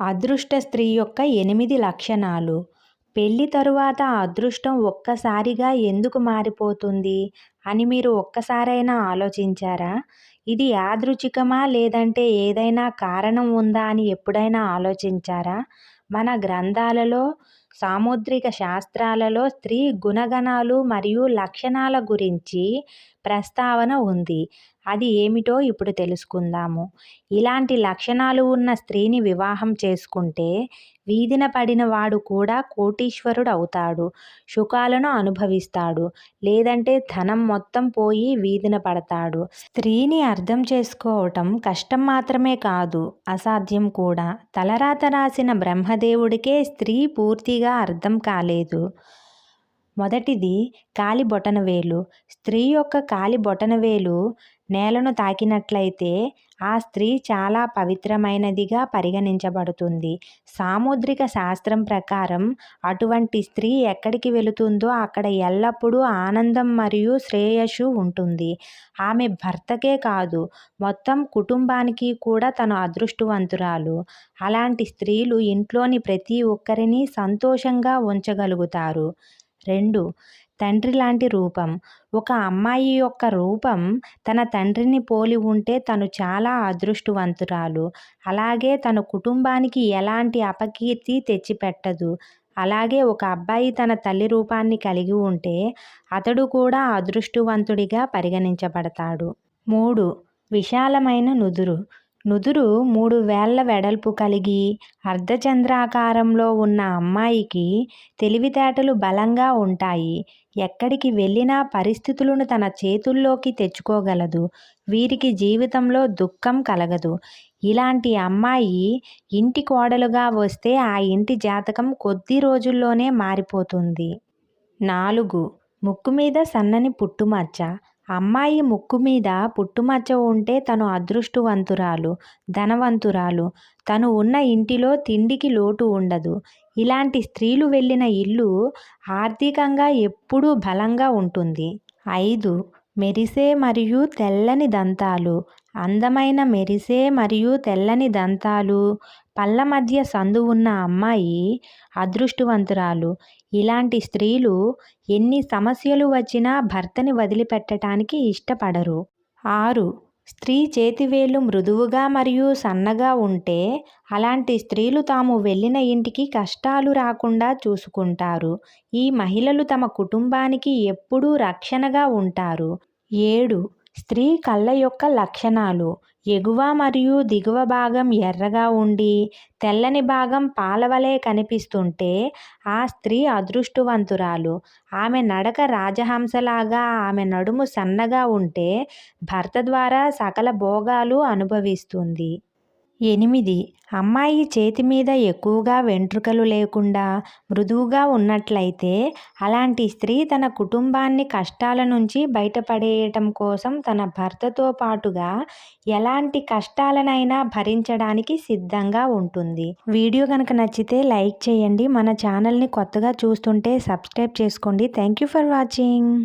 అదృష్ట స్త్రీ యొక్క ఎనిమిది లక్షణాలు. పెళ్ళి తరువాత అదృష్టం ఒక్కసారిగా ఎందుకు మారిపోతుంది అని మీరు ఒక్కసారైనా ఆలోచించారా? ఇది యాదృచ్ఛికమా లేదంటే ఏదైనా కారణం ఉందా అని ఎప్పుడైనా ఆలోచించారా? మన గ్రంథాలలో సాముద్రిక శాస్త్రాలలో స్త్రీ గుణగణాలు మరియు లక్షణాల గురించి ప్రస్తావన ఉంది. అది ఏమిటో ఇప్పుడు తెలుసుకుందాము. ఇలాంటి లక్షణాలు ఉన్న స్త్రీని వివాహం చేసుకుంటే వీధిన పడిన వాడు కూడా కోటీశ్వరుడు అవుతాడు సుఖాలను అనుభవిస్తాడు లేదంటే ధనం మొత్తం పోయి వీధిన పడతాడు. స్త్రీని అర్థం చేసుకోవటం కష్టం మాత్రమే కాదు అసాధ్యం కూడా. తలరాత రాసిన బ్రహ్మదేవుడికే స్త్రీ పూర్తిగా అర్థం కాలేదు. మొదటిది కాలి బొటనవేలు స్త్రీ యొక్క కాలి బొటనవేలు నేలను తాకినట్లయితే ఆ స్త్రీ చాలా పవిత్రమైనదిగా పరిగణించబడుతుంది. సాముద్రిక శాస్త్రం ప్రకారం అటువంటి స్త్రీ ఎక్కడికి వెళుతుందో అక్కడ ఎల్లప్పుడూ ఆనందం మరియు శ్రేయస్సు ఉంటుంది. ఆమె భర్తకే కాదు మొత్తం కుటుంబానికి కూడా తను అదృష్టవంతురాలు. అలాంటి స్త్రీలు ఇంట్లోని ప్రతి ఒక్కరిని సంతోషంగా ఉంచగలుగుతారు. రెండు తండ్రి లాంటి రూపం. ఒక అమ్మాయి యొక్క రూపం తన తండ్రిని పోలి ఉంటే తను చాలా అదృష్టవంతురాలు. అలాగే తన కుటుంబానికి ఎలాంటి అపకీర్తి తెచ్చిపెట్టదు. అలాగే ఒక అబ్బాయి తన తల్లి రూపాన్ని కలిగి ఉంటే అతడు కూడా అదృష్టవంతుడిగా పరిగణించబడతాడు. మూడు విశాలమైన నుదురు. నుదురు మూడు వేళ్ళ వెడల్పు కలిగి అర్ధచంద్రాకారంలో ఉన్న అమ్మాయికి తెలివితేటలు బలంగా ఉంటాయి. ఎక్కడికి వెళ్ళినా పరిస్థితులను తన చేతుల్లోకి తెచ్చుకోగలదు. వీరికి జీవితంలో దుఃఖం కలగదు. ఇలాంటి అమ్మాయి ఇంటి కోడలుగా వస్తే ఆ ఇంటి జాతకం కొద్ది రోజుల్లోనే మారిపోతుంది. నాలుగు. ముక్కు మీద సన్నని పుట్టుమచ్చ. అమ్మాయి ముక్కు మీద పుట్టుమచ్చ ఉంటే తను అదృష్టవంతురాలు ధనవంతురాలు. తను ఉన్న ఇంటిలో తిండికి లోటు ఉండదు. ఇలాంటి స్త్రీలు వెళ్ళిన ఇల్లు ఆర్థికంగా ఎప్పుడూ బలంగా ఉంటుంది. ఐదు మెరిసే మరియు తెల్లని దంతాలు. అందమైన మెరిసే మరియు తెల్లని దంతాలు. పళ్ళ మధ్య సందు ఉన్న అమ్మాయి అదృష్టవంతురాలు. ఇలాంటి స్త్రీలు ఎన్ని సమస్యలు వచ్చినా భర్తని వదిలిపెట్టడానికి ఇష్టపడరు. ఆరు స్త్రీ చేతివేళ్ళు మృదువుగా మరియు సన్నగా ఉంటే అలాంటి స్త్రీలు తాము వెళ్ళిన ఇంటికి కష్టాలు రాకుండా చూసుకుంటారు. ఈ మహిళలు తమ కుటుంబానికి ఎప్పుడూ రక్షణగా ఉంటారు. ఏడు స్త్రీ కళ్ళ యొక్క లక్షణాలు. ఎగువ మరియు దిగువ భాగం ఎర్రగా ఉండి తెల్లని భాగం పాలవలే కనిపిస్తుంటే ఆ స్త్రీ అదృష్టవంతురాలు. ఆమె నడక రాజహంసలాగా ఆమె నడుము సన్నగా ఉంటే భర్త ద్వారా సకల భోగాలు అనుభవిస్తుంది. ఎనిమిది. అమ్మాయి చేతి మీద ఎక్కువగా వెంట్రుకలు లేకుండా మృదువుగా ఉన్నట్లయితే అలాంటి స్త్రీ తన కుటుంబాన్ని కష్టాల నుంచి బయటపడేయటం కోసం తన భర్తతో పాటుగా ఎలాంటి కష్టాలనైనా భరించడానికి సిద్ధంగా ఉంటుంది. వీడియో కనుక నచ్చితే లైక్ చేయండి. మన ఛానల్ని కొత్తగా చూస్తుంటే సబ్స్క్రైబ్ చేసుకోండి. Thank you for watching.